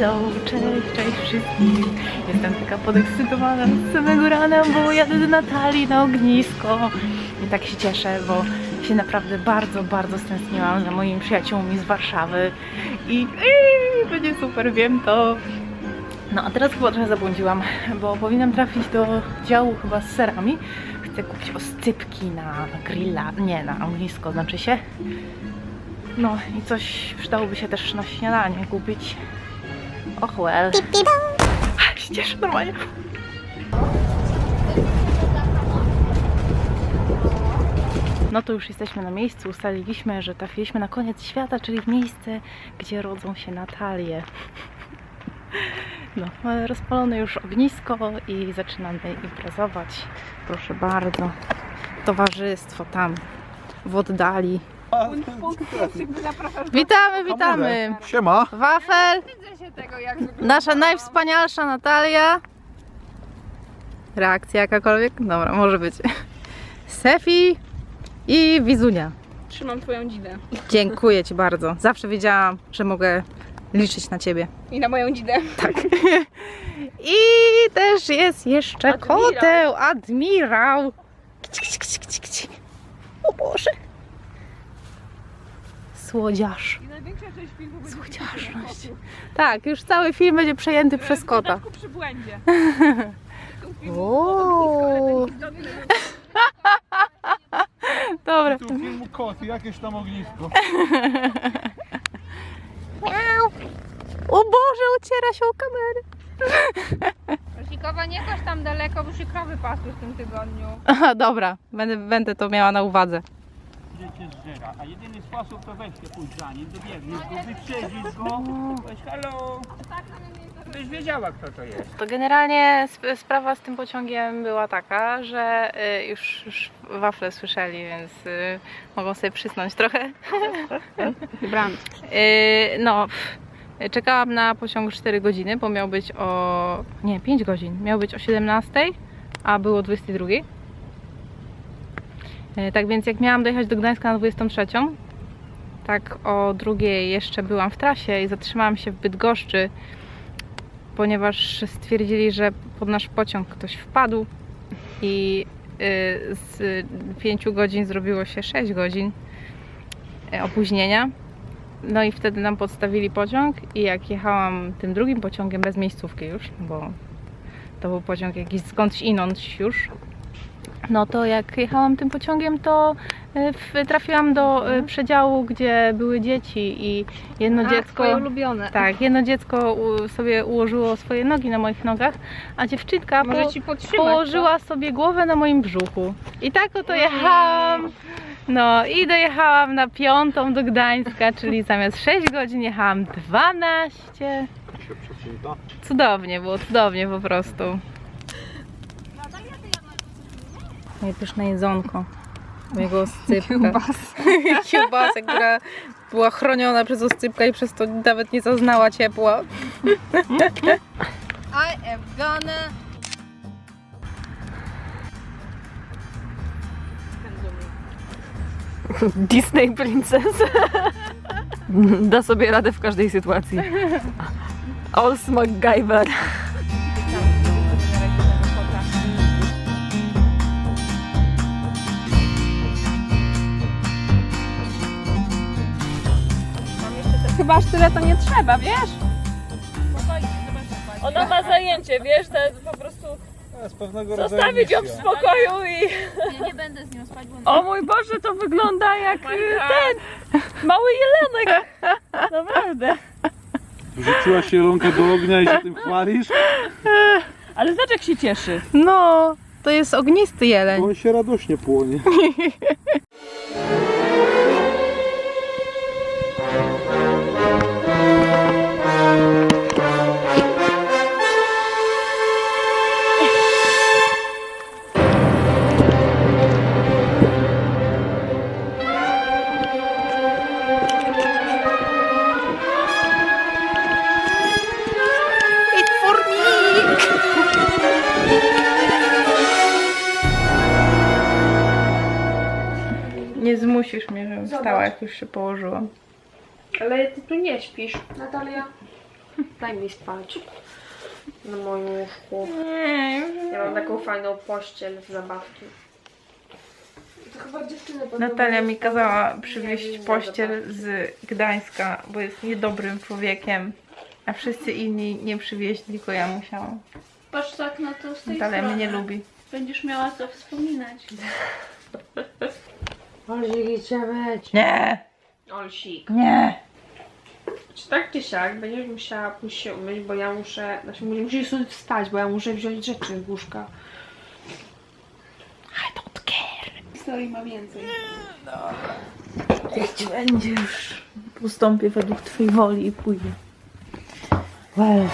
Hello, cześć, cześć wszystkim. Jestem taka podekscytowana z samego rana, bo jadę do Natalii na ognisko. I tak się cieszę, bo się naprawdę bardzo, bardzo stęskniłam za moimi przyjaciółmi z Warszawy. I i będzie super, wiem to. No a teraz chyba trochę zabłądziłam, bo powinnam trafić do działu chyba z serami. Chcę kupić oscypki na grilla, nie, na ognisko znaczy się. No i coś przydałoby się też na śniadanie kupić. Och well. Cieszę normalnie. No to już jesteśmy na miejscu. Ustaliliśmy, że trafiliśmy na koniec świata, czyli w miejsce, gdzie rodzą się Natalie. No, mamy rozpalone już ognisko i zaczynamy imprezować. Proszę bardzo. Towarzystwo tam w oddali. Witamy, witamy. Siema. Wafel, nasza najwspanialsza Natalia. Reakcja jakakolwiek? Dobra, może być. Sefi i Wizunia. Trzymam twoją dzidę. Dziękuję Ci bardzo. Zawsze wiedziałam, że mogę liczyć na Ciebie. I na moją dzidę. Tak. I też jest jeszcze Admirał. koteł, admirał. O Boże. Słodziarz. I największa część filmu będzie Słodziaszność. Tak, już cały film będzie przejęty przez kota. W przy błędzie. O. Dobra. Tu filmu kot jakieś tam ognisko. O Boże, ociera się o kamerę. Rosikowa nie chodź tam daleko, bo się krowy pasły w tym tygodniu. Aha, dobra, będę, będę to miała na uwadze. Życie zżera, a jedyny sposób to weź się pójść za nim, dobiegniesz go, wyprzedzisz go, weź halo, byś wiedziała kto to jest. To generalnie sp- sprawa z tym pociągiem była taka, że y, już, już wafle słyszeli, więc y, mogą sobie przysnąć trochę. Brand. Y, no, pff, czekałam na pociąg 4 godziny, bo miał być o. Nie, 5 godzin. Miał być o 17, a było 22. Y, Tak więc, jak miałam dojechać do Gdańska na 23, tak o drugiej jeszcze byłam w trasie i zatrzymałam się w Bydgoszczy, ponieważ stwierdzili, że pod nasz pociąg ktoś wpadł i y, z 5 godzin zrobiło się 6 godzin y, opóźnienia. No i wtedy nam podstawili pociąg i jak jechałam tym drugim pociągiem bez miejscówki już, bo to był pociąg jakiś skądś inąć już, no to jak jechałam tym pociągiem, to w- trafiłam do y, przedziału, gdzie były dzieci i jedno dziecko... Twoje ulubione. Tak, jedno dziecko sobie ułożyło swoje nogi na moich nogach, a dziewczynka po, podtrzymać. położyła sobie głowę na moim brzuchu. I tak oto jechałam. No i dojechałam na piątą do Gdańska, czyli zamiast 6 godzin jechałam 12. Się przecinta. Cudownie, było cudownie po prostu. Moje pyszne jedzonko. Mojego oscypka. Kiełbasę, która była chroniona przez oscypka i przez to nawet nie zaznała ciepła. I am gonna... Disney Princess. Da sobie radę w każdej sytuacji. Ols MacGyver. Chyba aż tyle to nie trzeba, wiesz? Ona ma zajęcie, wiesz, to jest po prostu jest pewnego rodzaju zostawić ją w misja. spokoju i... Ja nie będę z nią spać, bo O mój Boże, to wygląda jak y, ten mały jelenek. Naprawdę. Wrzuciłaś się Jelonka do ognia i się tym chwalisz? Ale zobacz jak się cieszy. No, to jest ognisty jeleń. On się radośnie płonie. Nie zmusisz mnie, żebym wstała, jak już się położyłam. Ale ty tu nie śpisz. Natalia. Daj mi spać. Na moim łóżku. Nie, Ja mam taką fajną pościel z zabawki. To chyba dziewczyny Natalia mi kazała przywieźć pościel z Gdańska, bo jest niedobrym człowiekiem. A wszyscy inni nie przywieźli, tylko ja musiałam. Patrz tak na to z tej Natalia mnie strony. nie lubi. Będziesz miała co wspominać. Olsik idźcie myć. Nie, Olsik. nie. Czy tak czy siak będziesz musiała pójść się umyć, bo ja muszę... Znaczy musisz stąd wstać, bo ja muszę wziąć rzeczy z łóżka. I don't care. Historii ma więcej. Niech ci będzie już. Ustąpię według twojej woli i pójdę. Well.